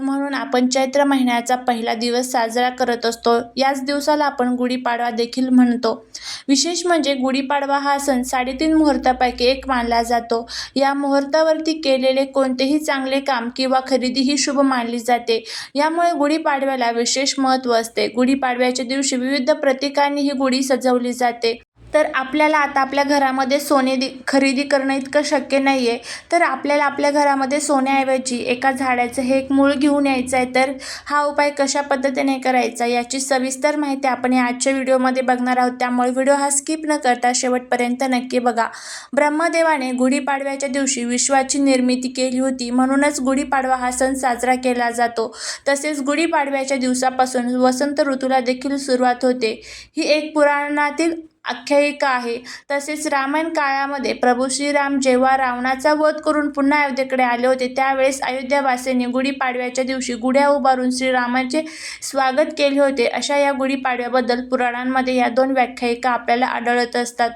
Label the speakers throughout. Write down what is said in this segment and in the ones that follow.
Speaker 1: म्हणून आपण चैत्र महिन्याचा पहिला दिवस साजरा करत असतो. याच दिवसाला आपण गुढीपाडवा देखील म्हणतो. विशेष म्हणजे गुढीपाडवा हा सण साडेतीन मुहूर्तापैकी एक मानला जातो. या मुहूर्तावरती केलेले कोणतेही चांगले काम किंवा खरेदी ही शुभ मानली जाते. यामुळे गुढीपाडव्याला विशेष महत्त्व असते. गुढीपाडव्याच्या दिवशी विविध प्रतीकांनी ही गुढी सजवली जाते. तर आपल्याला आता आपल्या घरामध्ये सोने दि खरेदी करणं इतकं शक्य नाही आहे तर आपल्याला आपल्या घरामध्ये सोन्याऐवजी एका झाडाचं हे एक मूळ घेऊन यायचं आहे तर हा उपाय कशा पद्धतीने करायचा याची सविस्तर माहिती आपण या आजच्या व्हिडिओमध्ये बघणार आहोत. त्यामुळे व्हिडिओ हा स्किप न करता शेवटपर्यंत नक्की बघा. ब्रह्मदेवाने गुढीपाडव्याच्या दिवशी विश्वाची निर्मिती केली होती. म्हणूनच गुढीपाडवा हा सण साजरा केला जातो. तसेच गुढीपाडव्याच्या दिवसापासून वसंत ऋतूला देखील सुरुवात होते. ही एक पुराणातील आख्यायिका आहे. तसेच रामायण काळामध्ये प्रभू श्रीराम जेव्हा रावणाचा वध करून पुन्हा अयोध्येकडे आले होते त्यावेळेस अयोध्यावासींनी गुढीपाडव्याच्या दिवशी गुढ्या उभारून श्रीरामाचे स्वागत केले होते. अशा या गुढीपाडव्याबद्दल पुराणांमध्ये या दोन व्याख्यायिका आपल्याला आढळत असतात.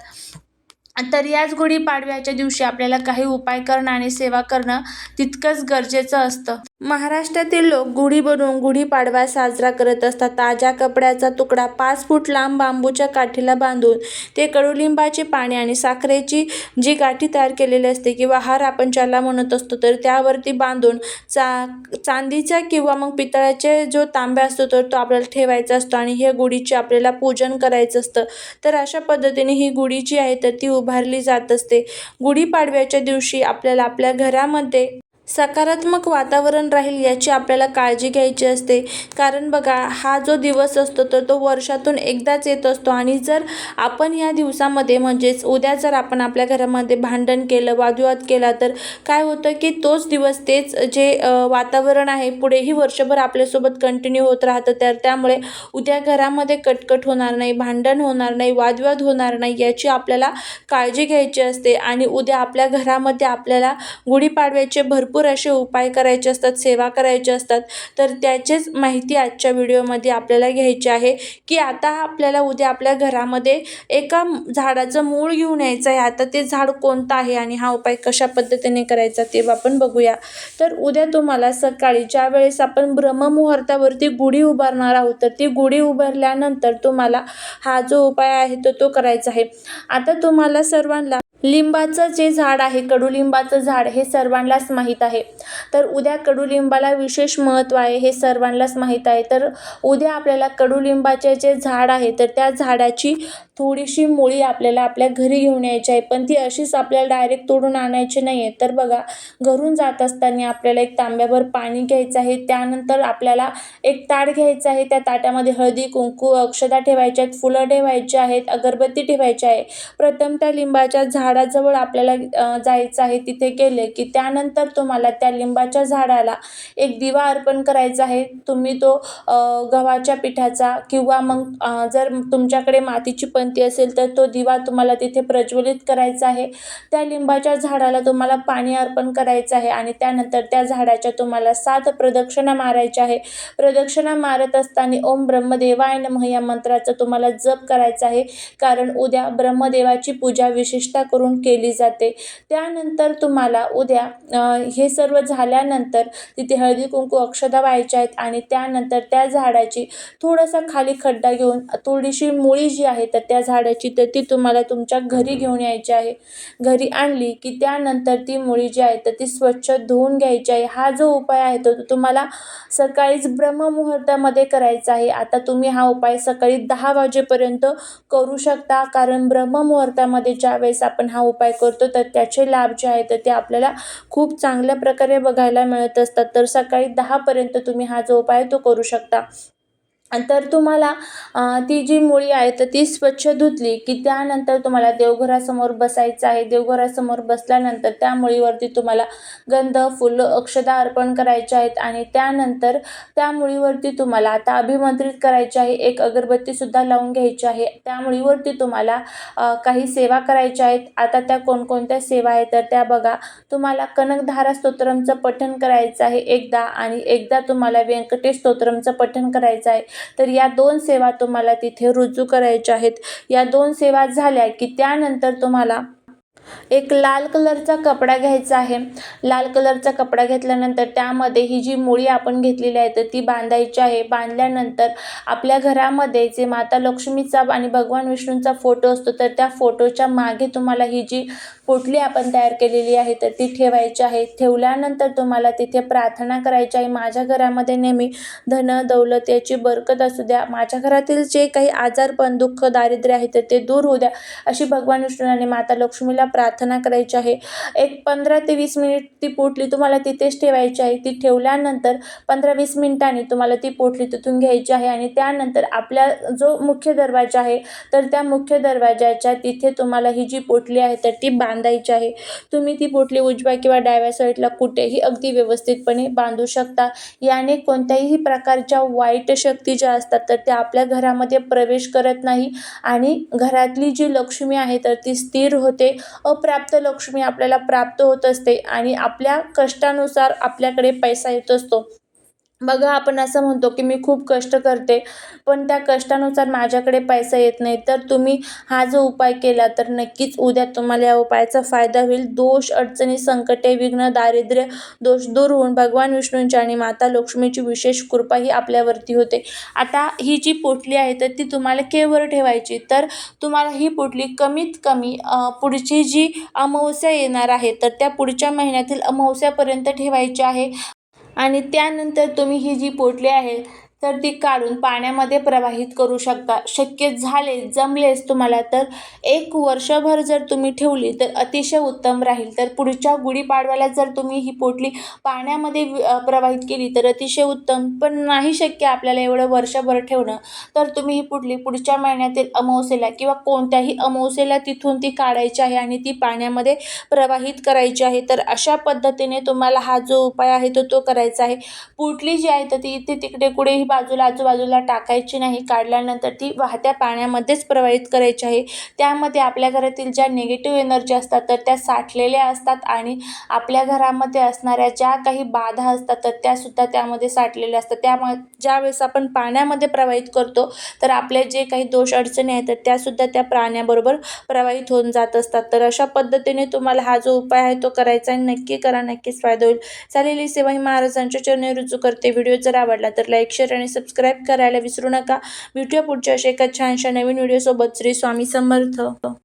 Speaker 1: तर याच गुढीपाडव्याच्या दिवशी आपल्याला काही उपाय करणं आणि सेवा करणं तितकंच गरजेचं असतं. महाराष्ट्रातील लोक गुढी बनवून गुढीपाडवा साजरा करत असतात. ताज्या कपड्याचा तुकडा पाच फूट लांब बांबूच्या काठीला बांधून ते कडुलिंबाची पाने आणि साखरेची जी गाठी तयार केलेली असते किंवा हार आपण ज्याला म्हणत असतो तर त्यावरती बांधून चा चांदीचा किंवा मग पितळाचे जो तांब्या असतो तर तो आपल्याला ठेवायचा असतो आणि हे गुढीचे आपल्याला पूजन करायचं असतं. तर अशा पद्धतीने ही गुढी जी आहे तर ती उभारली जात असते. गुढीपाडव्याच्या दिवशी आपल्याला आपल्या घरामध्ये सकारात्मक वातावरण राहील याची आपल्याला काळजी घ्यायची असते. कारण बघा हा जो दिवस असतो तर तो वर्षातून एकदाच येत असतो. आणि जर आपण या दिवसामध्ये म्हणजेच उद्या जर आपण आपल्या घरामध्ये भांडण केलं वादविवाद केला तर काय होतं की तोच दिवस तेच जे वातावरण आहे पुढेही वर्षभर आपल्यासोबत कंटिन्यू होत राहतं. तर त्यामुळे उद्या घरामध्ये कटकट होणार नाही भांडण होणार नाही वादविवाद होणार नाही याची आपल्याला काळजी घ्यायची असते. आणि उद्या आपल्या घरामध्ये आपल्याला गुढीपाडव्याचे भरपूर असे उपाय करायचे असतात सेवा करायचे असतात. तर त्याचेच माहिती आजच्या व्हिडिओमध्ये आपल्याला घ्यायची आहे की आता आपल्याला उद्या आपल्या घरामध्ये एका झाडाचं मूळ घेऊन यायचं आहे. आता ते झाड कोणतं आहे आणि हा उपाय कशा पद्धतीने करायचा ते आपण बघूया. तर उद्या तुम्हाला सकाळी ज्या वेळेस आपण ब्रह्ममुहूर्तावरती गुढी उभारणार आहोत तर ती गुढी उभारल्यानंतर तुम्हाला हा जो उपाय आहे तो तो करायचा आहे. आता तुम्हाला सर्वांना लिंबाचं जे झाड आहे कडुलिंबाचं झाड हे सर्वांनाच माहीत आहे. तर उद्या कडुलिंबाला विशेष महत्त्व आहे हे सर्वांनाच माहीत आहे. तर उद्या आपल्याला कडुलिंबाचे जे झाड आहे तर त्या झाडाची थोडीशी मुळी आपल्याला आपल्या घरी घेऊन यायची आहे. पण ती अशीच आपल्याला डायरेक्ट तोडून आणायची नाही आहे तर बघा घरून जात असताना आपल्याला एक तांब्याभर पाणी घ्यायचं आहे. त्यानंतर आपल्याला एक ताट घ्यायचं आहे. त्या ताटामध्ये हळदी कुंकू अक्षता ठेवायच्या आहेत. फुलं ठेवायची आहेत. अगरबत्ती ठेवायची आहे. प्रथम त्या लिंबाच्या झाडाजवळ आपल्याला जायचं आहे तिथे गेले की त्यानंतर तुम्हाला त्या लिंबाच्या झाडाला एक दिवा अर्पण करायचा आहे. तुम्ही तो गव्हाच्या पिठाचा किंवा मग जर तुमच्याकडे मातीची पंती असेल तर तो दिवा तुम्हाला तिथे प्रज्वलित करायचा आहे. त्या लिंबाच्या झाडाला तुम्हाला पाणी अर्पण करायचं आहे आणि त्यानंतर त्या झाडाच्या तुम्हाला सात प्रदक्षिणा मारायच्या आहे. प्रदक्षिणा मारत असताना ओम ब्रह्मदेवाय नमः या मंत्राचा तुम्हाला जप करायचा आहे. कारण उद्या ब्रह्मदेवाची पूजा विशेषता करून केली जाते. त्यानंतर तुम्हाला उद्या हे सर्व झाल्यानंतर तिथे हळदी कुंकू अक्षदा व्हायच्या आहेत आणि त्यानंतर त्या झाडाची थोडासा खाली खड्डा घेऊन थोडीशी मुळी जी आहे तर त्या झाडाची तर ती तुम्हाला तुमच्या घरी घेऊन यायची आहे. घरी आणली की त्यानंतर ती मुळी जी आहे तर ती स्वच्छ धुवून घ्यायची आहे. हा जो उपाय आहे तो तुम्हाला सकाळीच ब्रह्ममुहूर्तामध्ये करायचा आहे. आता तुम्ही हा उपाय सकाळी दहा वाजेपर्यंत करू शकता. कारण ब्रह्ममुहूर्तामध्ये ज्या वेळेस आपण हा उपाय करतो तर त्याचे लाभ जे आहेत तर ते आपल्याला खूप चांगल्या प्रकारे बघायला मिळत असतात. तर सकाळी दहापर्यंत तुम्ही हा जो उपाय तो करू शकता. तर तुम्हाला ती जी मुळी आहे तर ती स्वच्छ धुतली की त्यानंतर तुम्हाला देवघरासमोर बसायचं आहे. देवघरासमोर बसल्यानंतर त्या मुळीवरती तुम्हाला गंध फुलं अक्षदा अर्पण करायचे आहेत आणि त्यानंतर त्या मुळीवरती तुम्हाला आता अभिमंत्रित करायचे आहे. एक अगरबत्तीसुद्धा लावून घ्यायची आहे. त्या मुळीवरती तुम्हाला काही सेवा करायच्या आहेत. आता त्या कोणकोणत्या सेवा आहेत तर त्या बघा. तुम्हाला कनकधारा स्तोत्रमचं पठण करायचं आहे एकदा आणि एकदा तुम्हाला व्यंकटेश स्तोत्रमचं पठण करायचं आहे. तर या दोन सेवा तुम्हाला तिथे रुजू करायच्या आहेत. या दोन सेवा झाल्या की त्यानंतर तुम्हाला एक लाल कलरचा कपडा घ्यायचा आहे. लाल कलरचा कपडा घेतल्यानंतर त्यामध्ये ही जी मुळी आपण घेतलेली आहे तर ती बांधायची आहे. बांधल्यानंतर आपल्या घरामध्ये जे माता लक्ष्मीचा आणि भगवान विष्णूंचा फोटो असतो तर त्या फोटोच्या मागे तुम्हाला ही जी पोटली आपण तयार केलेली आहे तर ती ठेवायची आहे. ठेवल्यानंतर तुम्हाला तिथे प्रार्थना करायची आहे. माझ्या घरामध्ये नेहमी धन दौलत याची बरकत असू द्या. माझ्या घरातील जे काही आजारपण दुःख दारिद्र्य आहे तर ते दूर होऊ द्या. अशी भगवान विष्णू आणि माता लक्ष्मीला प्रार्थना करायची आहे. एक पंधरा ते वीस मिनिट ती पोटली तुम्हाला तिथेच ठेवायची आहे. ती ठेवल्यानंतर पंधरा वीस मिनिटांनी तुम्हाला ती पोटली तिथून घ्यायची आहे आणि त्यानंतर आपल्या जो मुख्य दरवाजा आहे तर त्या मुख्य दरवाजाच्या तिथे तुम्हाला ही जी पोटली आहे तर ती बांधायची आहे. तुम्ही ती पोटली उजव्या किंवा डाव्या साईडला कुठेही अगदी व्यवस्थितपणे बांधू शकता. याने कोणत्याही प्रकारच्या वाईट शक्ती ज्या असतात तर त्या आपल्या घरामध्ये प्रवेश करत नाही आणि घरातली जी लक्ष्मी आहे तर ती स्थिर होते. अप्राप्त लक्ष्मी आपल्याला प्राप्त होत असते आणि आपल्या कष्टानुसार आपल्याकडे पैसा येत असतो. बघा आपण असं म्हणतो की मी खूप कष्ट करते पण त्या कष्टानुसार माझ्याकडे पैसा येत नाही. तर तुम्ही हा जो उपाय केला तर नक्कीच उद्या तुम्हाला या उपायाचा फायदा होईल. दोष अडचणी संकटे विघ्न दारिद्र्य दोष दूर होऊन भगवान विष्णूंची आणि माता लक्ष्मीची विशेष कृपा ही आपल्यावरती होते. आता ही जी पोटली आहे तर ती तुम्हाला केवर ठेवायची. तर तुम्हाला ही पोटली कमीत कमी पुढची जी अमावस्या येणार आहे तर त्या पुढच्या महिन्यातील अमावस्यापर्यंत ठेवायची आहे. आणि त्यानंतर तुम्ही ही जी पोटली आहे तर ती काढून पाण्यामध्ये प्रवाहित करू शकता. शक्य झाले जमलेच तुम्हाला तर एक वर्षभर जर तुम्ही ठेवली तर अतिशय उत्तम राहील. तर पुढच्या गुढीपाडव्याला जर तुम्ही ही पोटली पाण्यामध्ये प्रवाहित केली तर अतिशय उत्तम. पण नाही शक्य आपल्याला एवढं वर्षभर ठेवणं. तर तुम्ही ही पोटली पुढच्या महिन्यातील अमावस्येला किंवा कोणत्याही अमावस्येला तिथून ती काढायची आहे आणि ती पाण्यामध्ये प्रवाहित करायची आहे. तर अशा पद्धतीने तुम्हाला हा जो उपाय आहे तो तो करायचा आहे. पुटली जी आहे तर ती इथे तिकडे कुठेही बाजूला आजूबाजूला टाकायची नाही काढल्यानंतर ती वाहत्या पाण्यामध्येच प्रवाहित करायची आहे. त्यामध्ये आपल्या घरातील ज्या निगेटिव्ह एनर्जी असतात तर त्या साठलेल्या असतात आणि आपल्या घरामध्ये असणाऱ्या ज्या काही बाधा असतात तर त्यासुद्धा त्यामध्ये साठलेल्या असतात. त्याम ज्यावेळेस आपण पाण्यामध्ये प्रवाहित करतो तर आपले जे काही दोष अडचणी आहेत तर त्यासुद्धा त्या प्राण्याबरोबर प्रवाहित होऊन जात असतात. तर अशा पद्धतीने तुम्हाला हा जो उपाय आहे तो करायचा आहे. नक्की करा नक्कीच फायदा होईल. चालेली सेवा ही महाराजांच्या चरणी रुजू करते. व्हिडिओ जर आवडला तर लाईक शेअर आणि सबस्क्राईब करायला विसरू नका. भेटूया पुढच्या अशा एका छानशा नवीन व्हिडिओसोबत श्री स्वामी समर्थ.